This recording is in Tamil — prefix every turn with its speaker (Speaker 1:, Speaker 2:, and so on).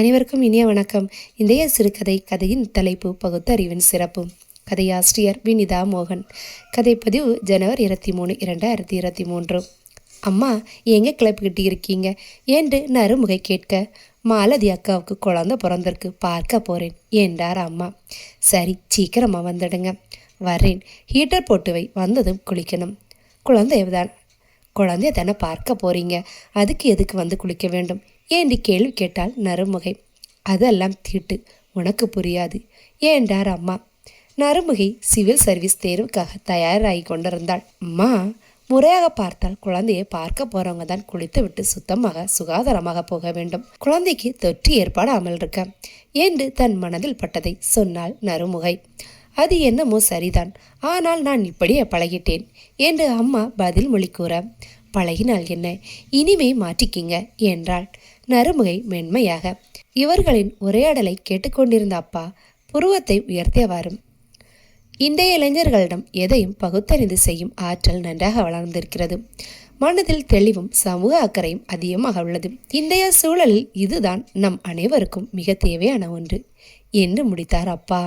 Speaker 1: அனைவருக்கும் இனிய வணக்கம். இன்றைய சிறுகதை கதையின் தலைப்பு பகுத்தறிவின் சிறப்பு. கதையாசிரியர் வினிதா மோகன். கதைப்பதிவு ஜனவரி இருபத்தி மூணு இரண்டாயிரத்தி இருபத்தி மூன்று. அம்மா எங்கே கிளப்பிக்கிட்டு இருக்கீங்க? என்று நறுமுகை கேட்க மாலதி அக்காவுக்கு குழந்தை பிறந்திருக்கு பார்க்க போகிறேன் என்றார் அம்மா. சரி சீக்கிரமாக வந்துடுங்க. வரேன் ஹீட்டர் போட்டு வை வந்ததும் குளிக்கணும். குழந்தைதான் குழந்தைய தானே பார்க்க போறீங்க. அதுக்கு எதுக்கு வந்து குளிக்க வேண்டும்? என்று கேள்வி கேட்டால் நறுமுகை? அதெல்லாம் தீட்டு உனக்கு புரியாது. ஏன்றார் அம்மா? நறுமுகை சிவில் சர்வீஸ் தேர்வுக்காக தயாராகி கொண்டிருந்தாள். அம்மா முறையாக பார்த்தால் குழந்தையை பார்க்க போறவங்க தான் குளித்து விட்டு சுத்தமாக சுகாதாரமாக போக வேண்டும். குழந்தைக்கு தொற்று ஏற்பாடாமல் இருக்க. என்று தன் மனதில் பட்டதை சொன்னாள் நறுமுகை. அது என்னமோ சரிதான். ஆனால் நான் இப்படியே பழகிட்டேன். என்று அம்மா பதில் மொழி கூற. பழகினால் என்ன? இனிமே மாற்றிக்கிங்க என்றாள். நறுமுகை மென்மையாக. இவர்களின் உரையாடலை கேட்டுக்கொண்டிருந்த அப்பா புருவத்தை உயர்த்தியவாறும் இன்றைய இளைஞர்களிடம் எதையும் பகுத்தறிந்து செய்யும் ஆற்றல் நன்றாக வளர்ந்திருக்கிறது. மனதில் தெளிவும் சமூக அக்கறையும் அதிகமாக உள்ளது. இன்றைய சூழலில் இதுதான் நம் அனைவருக்கும் மிக தேவையான ஒன்று என்று முடித்தார் அப்பா.